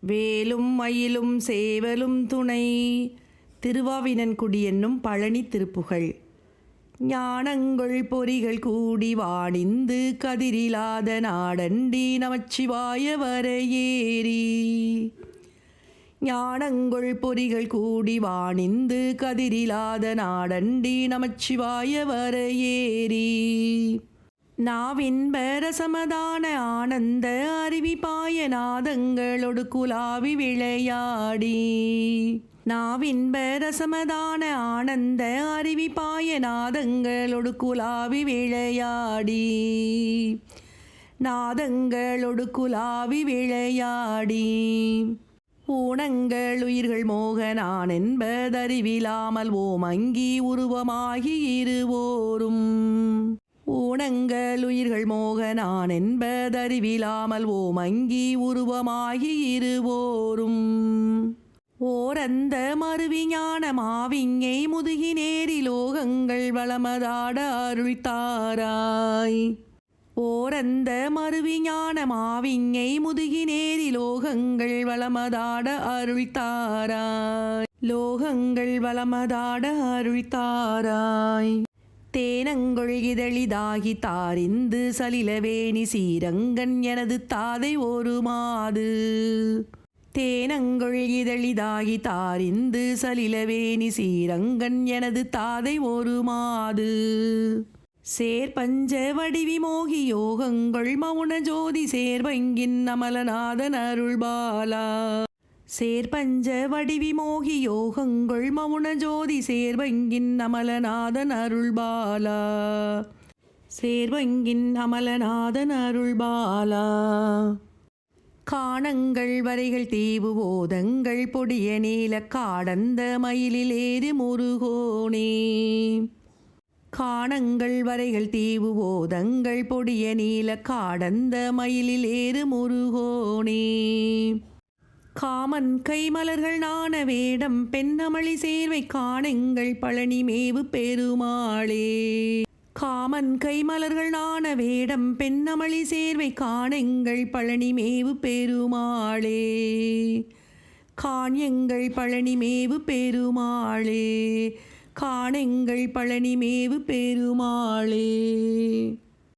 வேலும் மயிலும் சேவலும் துணை. திருவாவினன்குடி என்னும் பழனி திருப்புகழ். ஞானங்கள் பொறிகள் கூடி வாணிந்து கதிரிலாத நாடண்டி நமச்சிவாய வரையேறி ஞானங்கள் பொறிகள் கூடி வாணிந்து கதிரிலாத நாடண்டி நமச்சிவாய வரையேறி நாவின் பரசமதான ஆனந்த அருவி பாய நாதங்களொடு குலாவி விளையாடி. நாவின் பரசமதான ஆனந்த அருவி பாய நாதங்களொடு குலாவி விளையாடி. நாதங்களொடு குலாவி விளையாடி. ஊனங்கள் உயிர்கள் மோகனான் என்பதறிவிலாமல் ஓமங்கி உருவமாகி இருவோரும். ஊனங்கள் உயிர்கள் மோகனான் என்பதறிவிலாமல் ஓமங்கி உருவமாகி இருவோரும். ஓரந்த மறுவிஞான மாவிங்கை முதுகி நேரி லோகங்கள் வளமதாட அருள் தாராய் ஓரந்த மறுவிஞான மாவிங்கை முதுகி நேரி லோகங்கள் வளமதாட அருள் தாராய் லோகங்கள் வளமதாட அருள் தாராய் தேனங்கொள் இதழிதாகி தாரிந்து சலிலவேணி சீரங்கன் எனது தாதை ஒரு மாது தேனங்கொள் இதழிதாகி தாரிந்து சலிலவேணி சீரங்கன் எனது தாதை ஒரு மாது சேர்பஞ்ச வடிவி மோகி யோகங்கள் மௌன ஜோதி சேர்வங்கின் அமலநாதன் அருள்பாலா. சேர்பஞ்ச வடிவி மோகி யோகங்கள் மௌன ஜோதி சேர்வங்கின் அமலநாதன் அருள்பாலா. சேர்வங்கின் அமலநாதன் அருள்பாலா. காணங்கள் வரைகள் தீவு ஓதங்கள் பொடிய நீல காடந்த மயிலில் ஏறி முருகோனே. காணங்கள் வரைகள் தீவு ஓதங்கள் பொடிய நீல காடந்த மயிலில் ஏறு முருகோனே. காமன் கைமலர்கள் நாண வேடம் பெண்ணமளி சேர்வை காணெங்கள் பழனி மேவு பெருமாளே. காமன் கைமலர்கள் நாண வேடம் பெண்ணமளி சேர்வை காணெங்கள் பழனி மேவு பெருமாளே. காண்யங்கள் பழனி மேவு பெருமாளே. காணெங்கள் பழனி மேவு பெருமாளே.